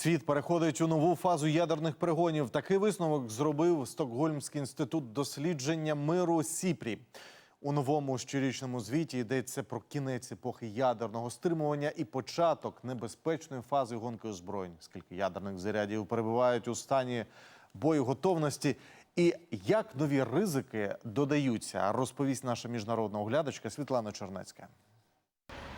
Світ переходить у нову фазу ядерних перегонів. Такий висновок зробив Стокгольмський інститут дослідження миру Сіпрі. У новому щорічному звіті йдеться про кінець епохи ядерного стримування і початок небезпечної фази гонки озброєнь. Скільки ядерних зарядів перебувають у стані боєготовності, і як нові ризики додаються, розповість наша міжнародна оглядачка Світлана Чернецька.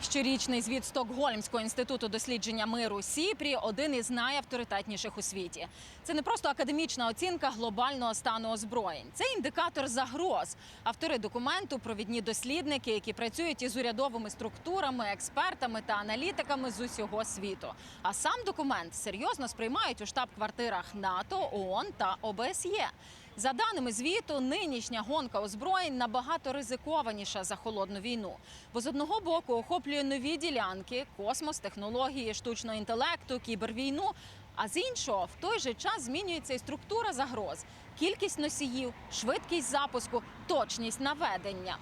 Щорічний звіт Стокгольмського інституту дослідження миру Сіпрі один із найавторитетніших у світі. Це не просто академічна оцінка глобального стану озброєнь. Це індикатор загроз. Автори документу провідні дослідники, які працюють із урядовими структурами, експертами та аналітиками з усього світу. А сам документ серйозно сприймають у штаб-квартирах НАТО, ООН та ОБСЄ. За даними звіту, нинішня гонка озброєнь набагато ризикованіша за холодну війну. Бо з одного боку охоплює нові ділянки, космос, технології, штучного інтелекту, кібервійну. А з іншого, в той же час змінюється і структура загроз, кількість носіїв, швидкість запуску, точність наведення.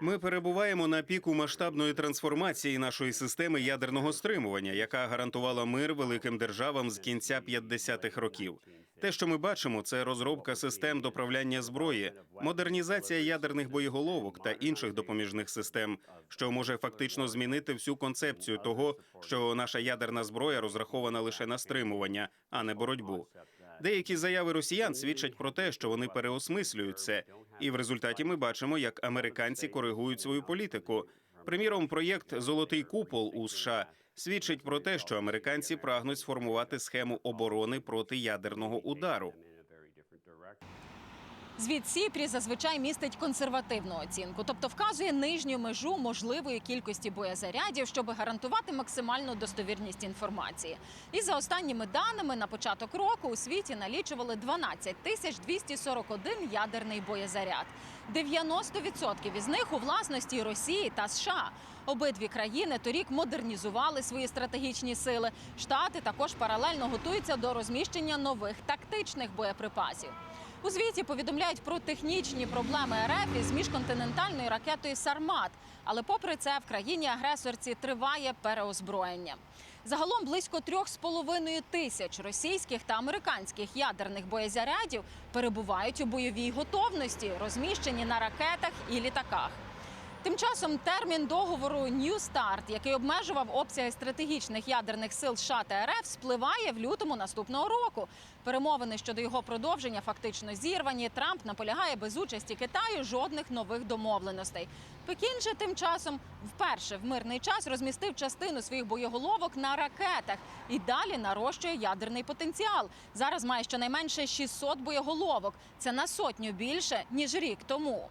Ми перебуваємо на піку масштабної трансформації нашої системи ядерного стримування, яка гарантувала мир великим державам з кінця 50-х років. Те, що ми бачимо, це розробка систем доправляння зброї, модернізація ядерних боєголовок та інших допоміжних систем, що може фактично змінити всю концепцію того, що наша ядерна зброя розрахована лише на стримування, а не боротьбу. Деякі заяви росіян свідчать про те, що вони переосмислюють це, і в результаті ми бачимо, як американці коригують свою політику. Приміром, проєкт Золотий купол у США свідчить про те, що американці прагнуть сформувати схему оборони проти ядерного удару. Звіт Сіпрі зазвичай містить консервативну оцінку, тобто вказує нижню межу можливої кількості боєзарядів, щоб гарантувати максимальну достовірність інформації. І за останніми даними на початок року у світі налічували 12 тисяч 241 ядерний боєзаряд. 90% із них у власності Росії та США. Обидві країни торік модернізували свої стратегічні сили. Штати також паралельно готуються до розміщення нових тактичних боєприпасів. У звіті повідомляють про технічні проблеми РФ із міжконтинентальною ракетою Сармат. Але попри це в країні агресорці триває переозброєння. Загалом близько 3,5 тисяч російських та американських ядерних боєзарядів перебувають у бойовій готовності, розміщені на ракетах і літаках. Тим часом термін договору New START, який обмежував обсяги стратегічних ядерних сил США та РФ, спливає в лютому наступного року. Перемовини щодо його продовження фактично зірвані. Трамп наполягає без участі Китаю жодних нових домовленостей. Пекін же тим часом вперше в мирний час розмістив частину своїх боєголовок на ракетах і далі нарощує ядерний потенціал. Зараз має щонайменше 600 боєголовок. Це на сотню більше ніж рік тому.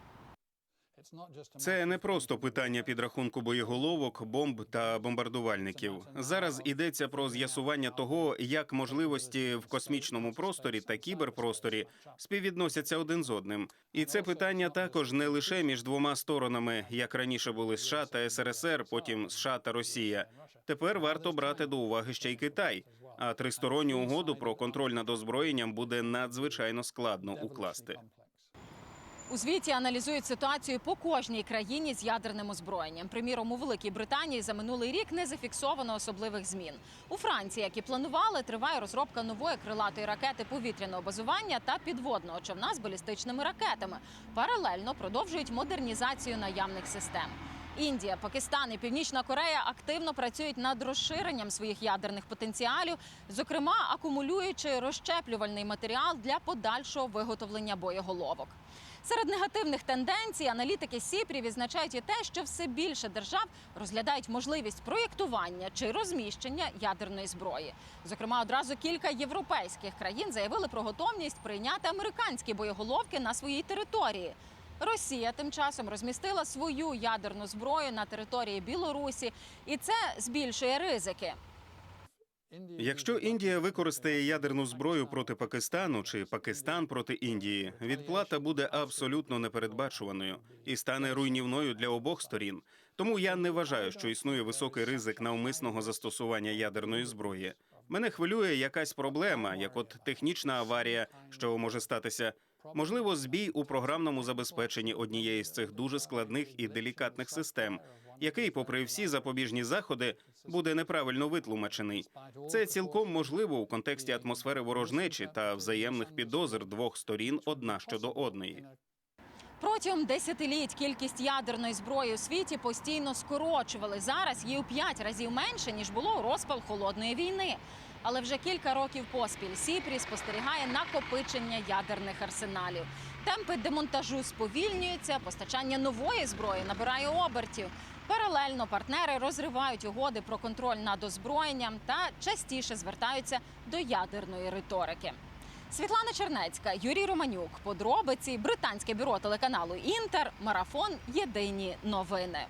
Це не просто питання підрахунку боєголовок, бомб та бомбардувальників. Зараз йдеться про з'ясування того, як можливості в космічному просторі та кіберпросторі співвідносяться один з одним. І це питання також не лише між двома сторонами, як раніше були США та СРСР, потім США та Росія. Тепер варто брати до уваги ще й Китай. А тристоронню угоду про контроль над озброєнням буде надзвичайно складно укласти. У звіті аналізують ситуацію по кожній країні з ядерним озброєнням. Приміром, у Великій Британії за минулий рік не зафіксовано особливих змін. У Франції, як і планували, триває розробка нової крилатої ракети повітряного базування та підводного човна з балістичними ракетами. Паралельно продовжують модернізацію наявних систем. Індія, Пакистан і Північна Корея активно працюють над розширенням своїх ядерних потенціалів, зокрема акумулюючи розщеплювальний матеріал для подальшого виготовлення боєголовок. Серед негативних тенденцій аналітики Сіпрі відзначають і те, що все більше держав розглядають можливість проєктування чи розміщення ядерної зброї. Зокрема, одразу кілька європейських країн заявили про готовність прийняти американські боєголовки на своїй території. Росія тим часом розмістила свою ядерну зброю на території Білорусі, і це збільшує ризики. Якщо Індія використає ядерну зброю проти Пакистану чи Пакистан проти Індії, відплата буде абсолютно непередбачуваною і стане руйнівною для обох сторін. Тому я не вважаю, що існує високий ризик навмисного застосування ядерної зброї. Мене хвилює якась проблема, як от технічна аварія, що може статися. Можливо, збій у програмному забезпеченні однієї з цих дуже складних і делікатних систем. який, попри всі запобіжні заходи, буде неправильно витлумачений. Це цілком можливо у контексті атмосфери ворожнечі та взаємних підозр двох сторін одна щодо одної. Протягом десятиліть кількість ядерної зброї у світі постійно скорочували. Зараз її у п'ять разів менше ніж було у розпал холодної війни. Але вже кілька років поспіль Сіпрі спостерігає накопичення ядерних арсеналів. Темпи демонтажу сповільнюються, постачання нової зброї набирає обертів. Паралельно партнери розривають угоди про контроль над озброєнням та частіше звертаються до ядерної риторики. Світлана Чернецька, Юрій Романюк. Подробиці британське бюро телеканалу Інтер. Марафон. Єдині новини.